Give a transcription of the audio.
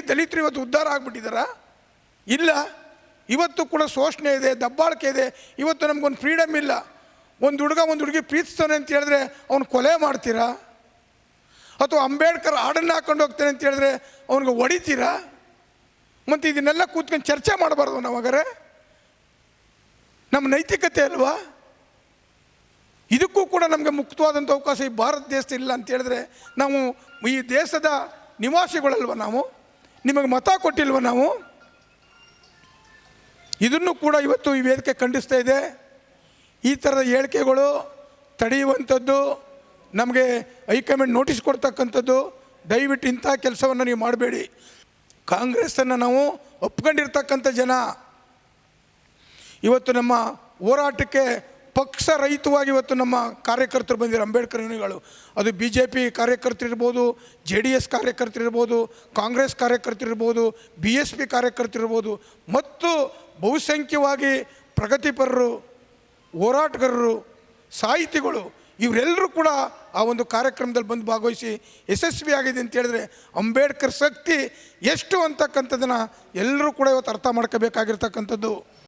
ದಲಿತರು ಇವತ್ತು ಉದ್ಧಾರ ಆಗ್ಬಿಟ್ಟಿದಾರ? ಇಲ್ಲ. ಇವತ್ತು ಕೂಡ ಶೋಷಣೆ ಇದೆ, ದಬ್ಬಾಳಿಕೆ ಇದೆ. ಇವತ್ತು ನಮಗೊಂದು ಫ್ರೀಡಮ್ ಇಲ್ಲ. ಒಂದು ಹುಡುಗ ಒಂದು ಹುಡುಗಿ ಪ್ರೀತಿಸ್ತಾನೆ ಅಂತ ಹೇಳಿದ್ರೆ ಅವ್ನು ಕೊಲೆ ಮಾಡ್ತೀರಾ? ಅಥವಾ ಅಂಬೇಡ್ಕರ್ ಹಾಡನ್ನು ಹಾಕೊಂಡು ಹೋಗ್ತಾನೆ ಅಂತ ಹೇಳಿದ್ರೆ ಅವ್ನಿಗೆ ಹೊಡಿತೀರಾ? ಮತ್ತು ಇದನ್ನೆಲ್ಲ ಕೂತ್ಕೊಂಡು ಚರ್ಚೆ ಮಾಡಬಾರ್ದು ನಾವು ಹಾಗಾದ್ರೆ? ನಮ್ಮ ನೈತಿಕತೆ ಅಲ್ವಾ? ಇದಕ್ಕೂ ಕೂಡ ನಮಗೆ ಮುಕ್ತವಾದಂಥ ಅವಕಾಶ ಈ ಭಾರತ ದೇಶದಲ್ಲಿ ಇಲ್ಲ ಅಂತ ಹೇಳಿದ್ರೆ ನಾವು ಈ ದೇಶದ ನಿವಾಸಿಗಳಲ್ವ ನಾವು? ನಿಮಗೆ ಮತ ಕೊಟ್ಟಿಲ್ವ ನಾವು? ಇದನ್ನು ಕೂಡ ಇವತ್ತು ಈ ವೇದಿಕೆ ಖಂಡಿಸ್ತಾ ಇದೆ. ಈ ಥರದ ಹೇಳಿಕೆಗಳು ತಡೆಯುವಂಥದ್ದು, ನಮಗೆ ಹೈಕಮಾಂಡ್ ನೋಟಿಸ್ ಕೊಡ್ತಕ್ಕಂಥದ್ದು, ದಯವಿಟ್ಟು ಇಂಥ ಕೆಲಸವನ್ನು ನೀವು ಮಾಡಬೇಡಿ. ಕಾಂಗ್ರೆಸ್ಸನ್ನು ನಾವು ಒಪ್ಕೊಂಡಿರ್ತಕ್ಕಂಥ ಜನ. ಇವತ್ತು ನಮ್ಮ ಹೋರಾಟಕ್ಕೆ ಪಕ್ಷ ರಹಿತವಾಗಿ ಇವತ್ತು ನಮ್ಮ ಕಾರ್ಯಕರ್ತರು ಬಂದಿರೋ ಅಂಬೇಡ್ಕರ್ ಯೋನಿಗಳು ಅದು ಬಿ ಜೆ ಪಿ ಕಾರ್ಯಕರ್ತರಿರ್ಬೋದು ಜೆ ಡಿ ಎಸ್ ಕಾರ್ಯಕರ್ತರಿರ್ಬೋದು ಕಾಂಗ್ರೆಸ್ ಕಾರ್ಯಕರ್ತರಿರ್ಬೋದು ಬಿ ಎಸ್ ಪಿ ಕಾರ್ಯಕರ್ತರಿರ್ಬೋದು ಮತ್ತು ಬಹುಸಂಖ್ಯವಾಗಿ ಪ್ರಗತಿಪರರು, ಹೋರಾಟಗಾರರು, ಸಾಹಿತಿಗಳು, ಇವರೆಲ್ಲರೂ ಕೂಡ ಆ ಒಂದು ಕಾರ್ಯಕ್ರಮದಲ್ಲಿ ಬಂದು ಭಾಗವಹಿಸಿ ಯಶಸ್ವಿಯಾಗಿದೆ ಅಂತ ಹೇಳಿದ್ರೆ ಅಂಬೇಡ್ಕರ್ ಶಕ್ತಿ ಎಷ್ಟು ಅಂತಕ್ಕಂಥದ್ದನ್ನು ಎಲ್ಲರೂ ಕೂಡ ಇವತ್ತು ಅರ್ಥ ಮಾಡ್ಕೋಬೇಕಾಗಿರ್ತಕ್ಕಂಥದ್ದು.